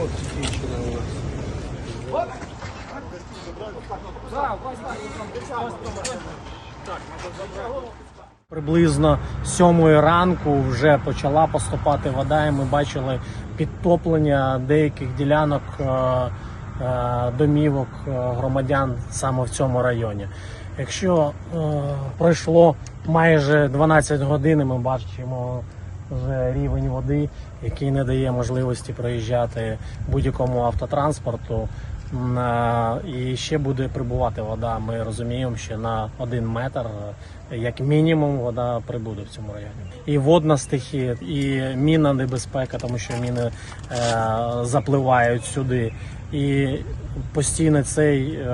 підсвічена у вас. Приблизно сьомої ранку вже почала поступати вода, і ми бачили підтоплення деяких ділянок е, е, домівок е, громадян саме в цьому районі. Якщо пройшло майже 12 годин, ми бачимо вже рівень води, який не дає можливості проїжджати будь-якому автотранспорту. І ще буде прибувати вода. Ми розуміємо, що на один метр, е, як мінімум, вода прибуде в цьому районі. І водна стихія, і мінна небезпека, тому що міни е, запливають сюди. І постійно цей е,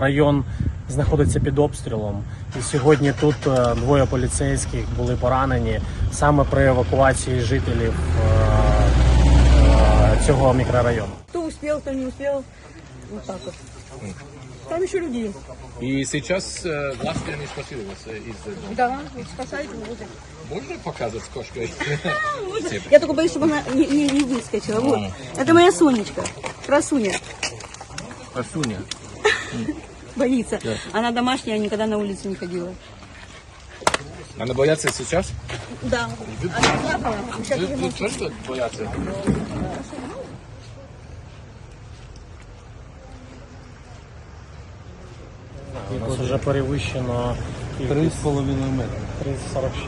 район знаходиться під обстрілом. І сьогодні тут е, двоє поліцейських були поранені саме при евакуації жителів е, е, цього мікрорайону. Кто успел, кто не успел. Вот так вот. Там еще люди. И сейчас э, власти не спасили вас э, из дома. Да, спасайте возят. Можно показать с кошкой? Я только боюсь, чтобы она не, не- не выскочила. Вот. Это моя Сонечка. Красуня. Асуня. Боится. Она домашняя, никогда на улицу не ходила. Она боятся сейчас? Да. Она плакала. Сейчас Вы, уже тоже боятся? У нас вже перевищено Три з половиною метри. 346.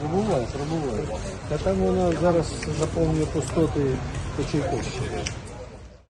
Пробувай, пробувай. Та там вона зараз заповнює пустоти по Чайковщині.